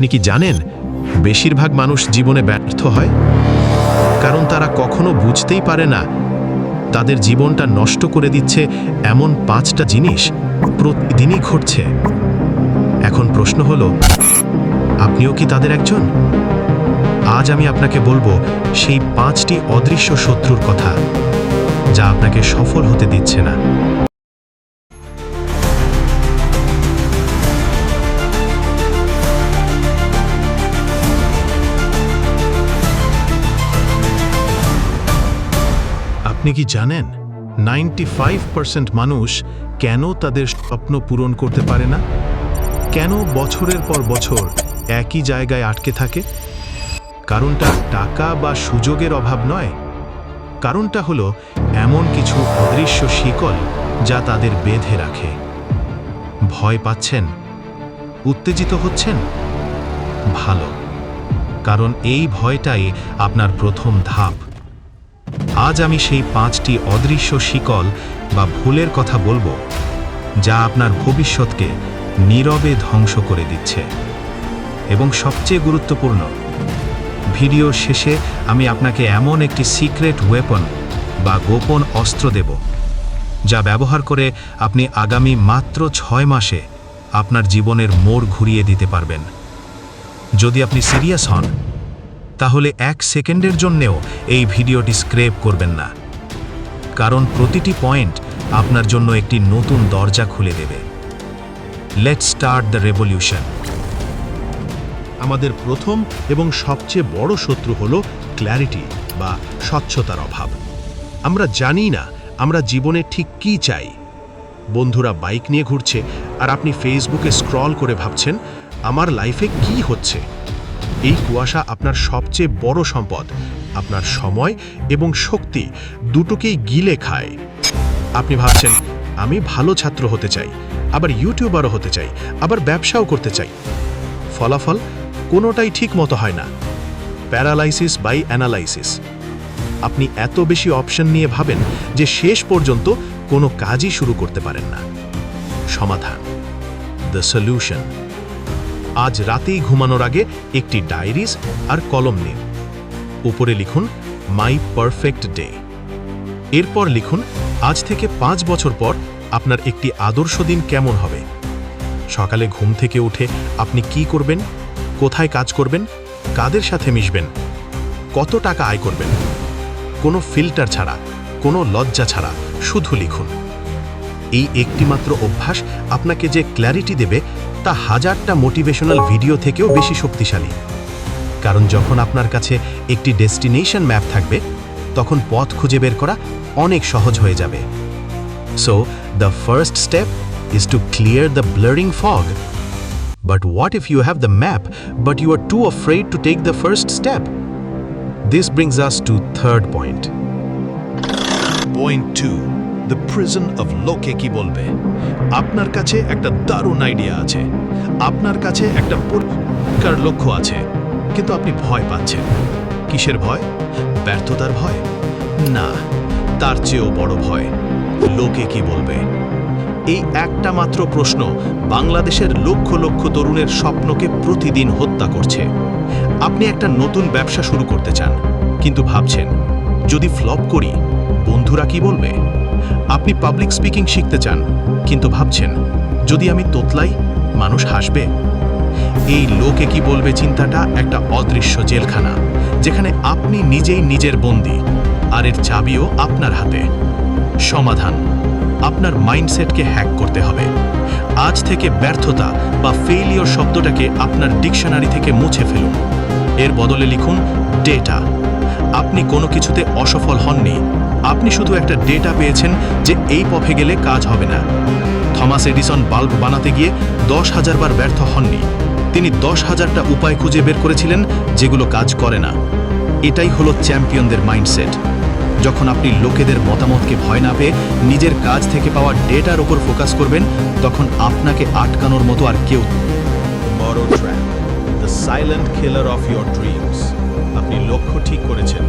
আপনি কি জানেন, বেশিরভাগ মানুষ জীবনে ব্যর্থ হয়? কারণ তারা কখনো বুঝতেই পারে না, তাদের জীবনটা নষ্ট করে দিচ্ছে এমন পাঁচটা জিনিস প্রতিদিনই ঘটছে। এখন প্রশ্ন হলো, আপনিও কি তাদের একজন? আজ আমি আপনাকে বলব সেই পাঁচটি অদৃশ্য শত্রুর কথা, যা আপনাকে সফল হতে দিচ্ছে না। আপনি কি জানেন নাইনটি মানুষ কেন তাদের স্বপ্ন পূরণ করতে পারে না? কেন বছরের পর বছর একই জায়গায় আটকে থাকে? কারণটা টাকা বা সুযোগের অভাব নয়। কারণটা হলো এমন কিছু অদৃশ্য শিকল যা তাদের বেঁধে রাখে। ভয় পাচ্ছেন? উত্তেজিত হচ্ছেন? ভালো। কারণ এই ভয়টাই আপনার প্রথম ধাপ। আজ আমি সেই পাঁচটি অদৃশ্য শিকল বা ভুলের কথা বলব, যা আপনার ভবিষ্যৎকে নীরবে ধ্বংস করে দিচ্ছে। এবং সবচেয়ে গুরুত্বপূর্ণ, ভিডিও শেষে আমি আপনাকে এমন একটি সিক্রেট ওয়েপন বা গোপন অস্ত্র দেব, যা ব্যবহার করে আপনি আগামী মাত্র ছয় মাসে আপনার জীবনের মোড় ঘুরিয়ে দিতে পারবেন। যদি আপনি সিরিয়াস হন তাহলে এক সেকেন্ডের জন্যেও এই ভিডিওটি স্ক্রেপ করবেন না। কারণ প্রতিটি পয়েন্ট আপনার জন্য একটি নতুন দরজা খুলে দেবে। লেট স্টার্ট দ্য রেভলিউশন আমাদের প্রথম এবং সবচেয়ে বড় শত্রু হল ক্ল্যারিটি বা স্বচ্ছতার অভাব। আমরা জানি না আমরা জীবনে ঠিক কী চাই। বন্ধুরা বাইক নিয়ে ঘুরছে আর আপনি ফেসবুকে স্ক্রল করে ভাবছেন, আমার লাইফে কি হচ্ছে? এই কুয়াশা আপনার সবচেয়ে বড় সম্পদ, আপনার সময় এবং শক্তি দুটোকেই গিলে খায়। আপনি ভাবছেন, আমি ভালো ছাত্র হতে চাই, আবার ইউটিউবারও হতে চাই, আবার ব্যবসাও করতে চাই। ফলাফল কোনোটাই ঠিক মতো হয় না। Paralysis by analysis. আপনি এত বেশি অপশন নিয়ে ভাবেন যে শেষ পর্যন্ত কোনো কাজই শুরু করতে পারেন না। সমাধান। The solution. আজ রাতেই ঘুমানোর আগে একটি ডায়েরিজ আর কলম নিন। উপরে লিখুন, মাই পারফেক্ট ডে এরপর লিখুন, আজ থেকে পাঁচ বছর পর আপনার একটি আদর্শ দিন কেমন হবে? সকালে ঘুম থেকে উঠে আপনি কি করবেন? কোথায় কাজ করবেন? কাদের সাথে মিশবেন? কত টাকা আয় করবেন? কোনো ফিল্টার ছাড়া, কোনো লজ্জা ছাড়া শুধু লিখুন। এই একটিমাত্র অভ্যাস আপনাকে যে ক্ল্যারিটি দেবে তা হাজারটা মোটিভেশনাল ভিডিও থেকেও বেশি শক্তিশালী। কারণ যখন আপনার কাছে একটি ডেস্টিনেশন ম্যাপ থাকবে, তখন পথ খুঁজে বের করা অনেক সহজ হয়ে যাবে। So the first step is to clear the blurring fog but what if you have the map but you are too afraid to take the first step this brings us to third point point two the prison of লোকে কি বলবে? আপনার কাছে একটা দারুণ idea আছে। আপনার কাছে একটা পরিষ্কার লক্ষ্য আছে, কিন্তু আপনি ভয় পাচ্ছেন। কিসের ভয়? ব্যর্থতার ভয়? না, তার চেয়েও বড় ভয় লোকে কি বলবে? এই একটা মাত্র প্রশ্ন বাংলাদেশের লক্ষ লক্ষ তরুণের স্বপ্নকে প্রতিদিন হত্যা করছে। আপনি একটা নতুন ব্যবসা শুরু করতে চান, কিন্তু ভাবছেন, যদি ফ্লপ করি, বন্ধুরা কি বলবে? আপনি পাবলিক স্পিকিং শিখতে চান, কিন্তু ভাবছেন, যদি আমি তোতলাই, মানুষ হাসবে? এই লোকে কি বলবে চিন্তাটা একটা অদৃশ্য জেলখানা, যেখানে আপনি নিজেই নিজের বন্দী, আর এর চাবিও আপনার হাতে। সমাধান, আপনার মাইন্ডসেটকে হ্যাক করতে হবে। আজ থেকে ব্যর্থতা বা ফেইলিওর শব্দটাকে আপনার ডিকশনারি থেকে মুছে ফেলুন। এর বদলে লিখুন ডেটা আপনি কোনো কিছুতে অসফল হননি আপনি শুধু একটা ডেটা পেয়েছেন যে এই পথে গেলে কাজ হবে না। থমাস এডিসন বাল্ব বানাতে গিয়ে দশ হাজার বার ব্যর্থ হননি। তিনি দশ হাজারটা উপায় খুঁজে বের করেছিলেন যেগুলো কাজ করে না। এটাই হলো চ্যাম্পিয়নদের মাইন্ডসেট। যখন আপনি লোকেদের মতামতকে ভয় না পেয়ে নিজের কাজ থেকে পাওয়া ডেটার ওপর ফোকাস করবেন, তখন আপনাকে আটকানোর মতো আর কেউ বড় trap the silent killer of your dreams আপনি লক্ষ্য ঠিক করেছেন।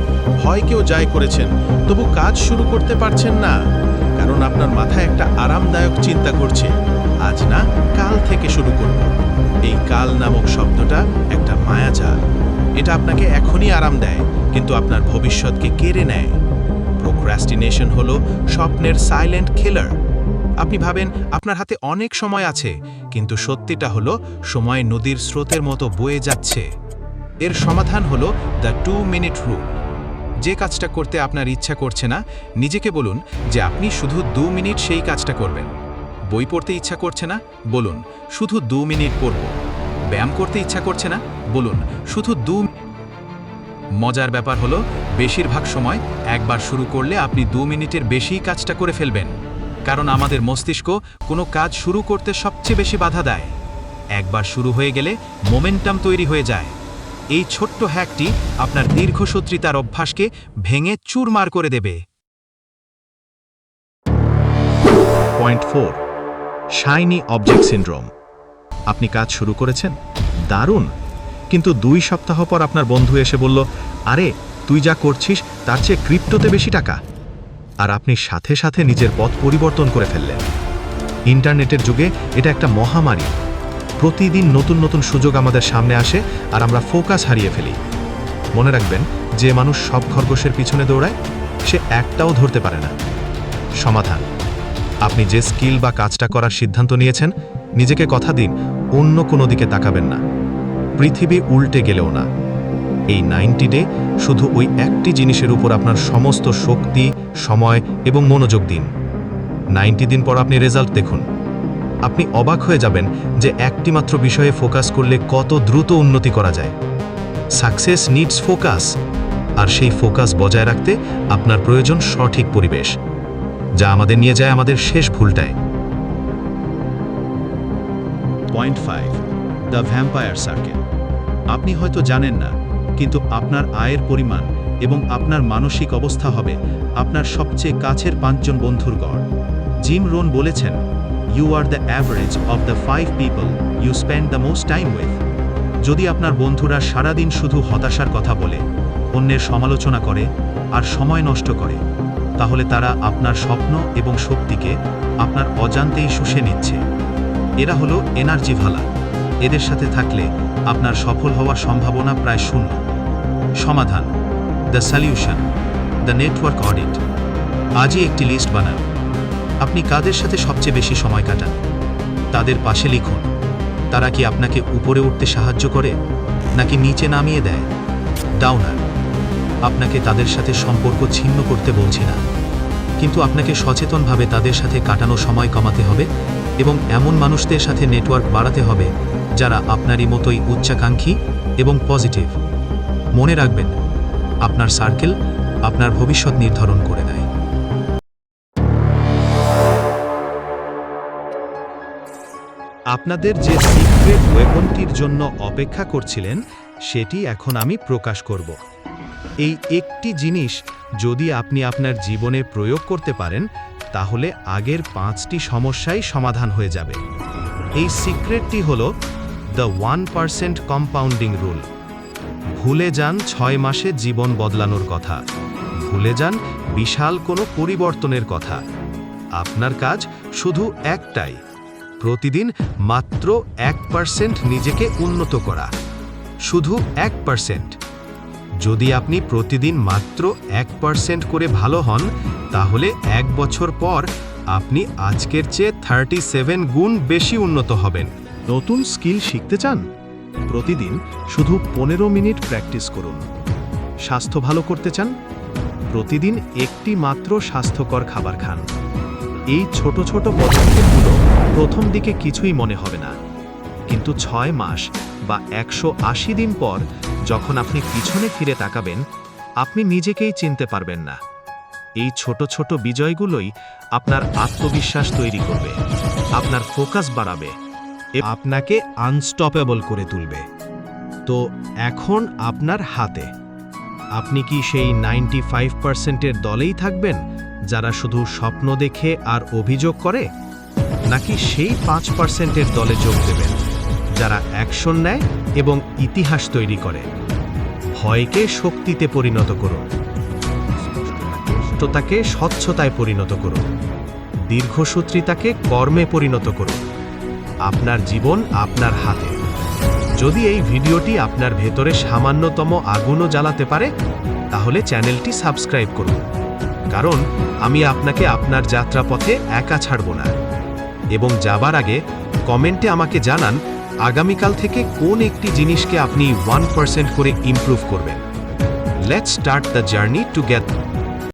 ভয়কেও জয় করেছেন, তবু কাজ শুরু করতে পারছেন না। কারণ আপনার মাথায় একটা আরামদায়ক চিন্তা করছে আজ না, কাল থেকে শুরু করব। এই কাল নামক শব্দটা একটা মায়াজাল। এটা আপনাকে এখনই আরাম দেয়, কিন্তু আপনার ভবিষ্যৎকে কেড়ে নেয়। প্রোক্রাস্টিনেশন হলো স্বপ্নের সাইলেন্ট খেলার আপনি ভাবেন, আপনার হাতে অনেক সময় আছে, কিন্তু সত্যিটা হলো সময় নদীর স্রোতের মতো বয়ে যাচ্ছে। এর সমাধান হলো দ্য টু মিনিট রুল। যে কাজটা করতে আপনার ইচ্ছা করছে না, নিজেকে বলুন যে আপনি শুধু দু মিনিট সেই কাজটা করবেন। বই পড়তে ইচ্ছা করছে না, বলুন শুধু দু মিনিট পড়ব। ব্যায়াম করতে ইচ্ছা করছে না, বলুন শুধু দু মজার ব্যাপার হলো বেশিরভাগ সময় একবার শুরু করলে আপনি দু মিনিটের বেশি কাজটা করে ফেলবেন। কারণ আমাদের মস্তিষ্ক কোনো কাজ শুরু করতে সবচেয়ে বেশি বাধা দেয়। একবার শুরু হয়ে গেলে মোমেন্টাম তৈরি হয়ে যায়। এই ছোট্ট হ্যাকটি আপনার দীর্ঘসূত্রিতার অভ্যাসকে ভেঙে চুরমার করে দেবে। Point four, shiny object syndrome. আপনি কাজ শুরু করেছেন? দারুণ! কিন্তু দুই সপ্তাহ পর আপনার বন্ধু এসে বলল, আরে, তুই যা করছিস, তার চেয়ে ক্রিপ্টোতে বেশি টাকা। আর আপনি সাথে সাথে নিজের পথ পরিবর্তন করে ফেললেন। ইন্টারনেটের যুগে এটা একটা মহামারী। প্রতিদিন নতুন নতুন সুযোগ আমাদের সামনে আসে আর আমরা ফোকাস হারিয়ে ফেলি। মনে রাখবেন, যে মানুষ সব খরগোশের পিছনে দৌড়ায়, সে একটাও ধরতে পারে না। সমাধান। আপনি যে স্কিল বা কাজটা করার সিদ্ধান্ত নিয়েছেন, নিজেকে কথা দিন, অন্য কোনো দিকে তাকাবেন না। পৃথিবী উল্টে গেলেও না। এই নাইনটি ডে শুধু ওই একটি জিনিসের উপর আপনার সমস্ত শক্তি, সময় এবং মনোযোগ দিন। নাইনটি দিন পর আপনি রেজাল্ট দেখুন। আপনি অবাক হয়ে যাবেন যে একটিমাত্র বিষয়ে ফোকাস করলে কত দ্রুত উন্নতি করা যায়। সাকসেস নিডস ফোকাস, আর সেই ফোকাস বজায় রাখতে আপনার প্রয়োজন সঠিক পরিবেশ, যা আমাদের নিয়ে যায় আমাদের শেষ ভুলটায়। Point five, the vampire circle. আপনি হয়তো জানেন না, কিন্তু আপনার আয়ের পরিমাণ এবং আপনার মানসিক অবস্থা হবে আপনার সবচেয়ে কাছের পাঁচজন বন্ধুর গড়। জিম রোন বলেছেন you are the average of the five people you spend the most time with যদি আপনার বন্ধুরা সারাদিন শুধু হতাশার কথা বলে, অন্যের সমালোচনা করে, আর সময় নষ্ট করে, তাহলে তারা আপনার স্বপ্ন এবং শক্তিকে আপনার অজান্তেই শুষে নিচ্ছে। এরা হলো এনার্জি ভালা। এদের সাথে থাকলে আপনার সফল হওয়ার সম্ভাবনা প্রায় শূন্য। সমাধান। The solution. The network audit. আজই একটি লিস্ট বানান। আপনি কাদের সাথে সবচেয়ে বেশি সময় কাটান? তাদের পাশে লিখুন, তারা কি আপনাকে উপরে উঠতে সাহায্য করে, নাকি নিচে নামিয়ে দেয়? ডাউনার আপনাকে তাদের সাথে সম্পর্ক ছিন্ন করতে বলছি না। কিন্তু আপনাকে সচেতনভাবে তাদের সাথে কাটানো সময় কমাতে হবে এবং এমন মানুষদের সাথে নেটওয়ার্ক বাড়াতে হবে যারা আপনারই মতোই উচ্চাকাঙ্ক্ষী এবং পজিটিভ। মনে রাখবেন, আপনার সার্কেল আপনার ভবিষ্যৎ নির্ধারণ করে দেয়। আপনাদের যে সিক্রেট ওয়েপনটির জন্য অপেক্ষা করছিলেন, সেটি এখন আমি প্রকাশ করব। এই একটি জিনিস যদি আপনি আপনার জীবনে প্রয়োগ করতে পারেন, তাহলে আগের পাঁচটি সমস্যাই সমাধান হয়ে যাবে। এই সিক্রেটটি হল the one percent compounding rule ভুলে যান ছয় মাসে জীবন বদলানোর কথা। ভুলে যান বিশাল কোনো পরিবর্তনের কথা। আপনার কাজ শুধু একটাই। প্রতিদিন মাত্র এক পার্সেন্ট নিজেকে উন্নত করা। শুধু এক পার্সেন্ট যদি আপনি প্রতিদিন মাত্র এক পার্সেন্ট করে ভালো হন, তাহলে এক বছর পর আপনি আজকের চেয়ে থার্টি সেভেন গুণ বেশি উন্নত হবেন। নতুন স্কিল শিখতে চান? প্রতিদিন শুধু পনেরো মিনিট প্র্যাকটিস করুন। স্বাস্থ্য ভালো করতে চান? প্রতিদিন একটি মাত্র স্বাস্থ্যকর খাবার খান। এই ছোট ছোট পদক্ষেপগুলো প্রথম দিকে কিছুই মনে হবে না। কিন্তু ছয় মাস বা একশো আশি দিন পর যখন আপনি পিছনে ফিরে তাকাবেন, আপনি নিজেকেই চিনতে পারবেন না। এই ছোট ছোট বিজয়গুলোই আপনার আত্মবিশ্বাস তৈরি করবে, আপনার ফোকাস বাড়াবে আপনাকে আনস্টপেবল করে তুলবে। তো এখন আপনার হাতে। আপনি কি সেই নাইনটি ফাইভ পার্সেন্টের দলেই থাকবেন? যারা শুধু স্বপ্ন দেখে আর অভিযোগ করে, নাকি সেই পাঁচ পার্সেন্টের দলে যোগ দেবেন, যারা অ্যাকশন নেয় এবং ইতিহাস তৈরি করে। ভয়কে শক্তিতে পরিণত করুন। স্পষ্টতাকে স্বচ্ছতায় পরিণত করুন। দীর্ঘসূত্রিতাকে কর্মে পরিণত করুন। আপনার জীবন আপনার হাতে। যদি এই ভিডিওটি আপনার ভেতরে সামান্যতম আগুনও জ্বালাতে পারে, তাহলে চ্যানেলটি সাবস্ক্রাইব করুন। কারণ আমি আপনাকে আপনার যাত্রাপথে একা ছাড়ব না। এবং যাবার আগে কমেন্টে আমাকে জানান, আগামীকাল থেকে কোন একটি জিনিসকে আপনি ওয়ান পার্সেন্ট করে ইম্প্রুভ করবেন। Let's start the journey to together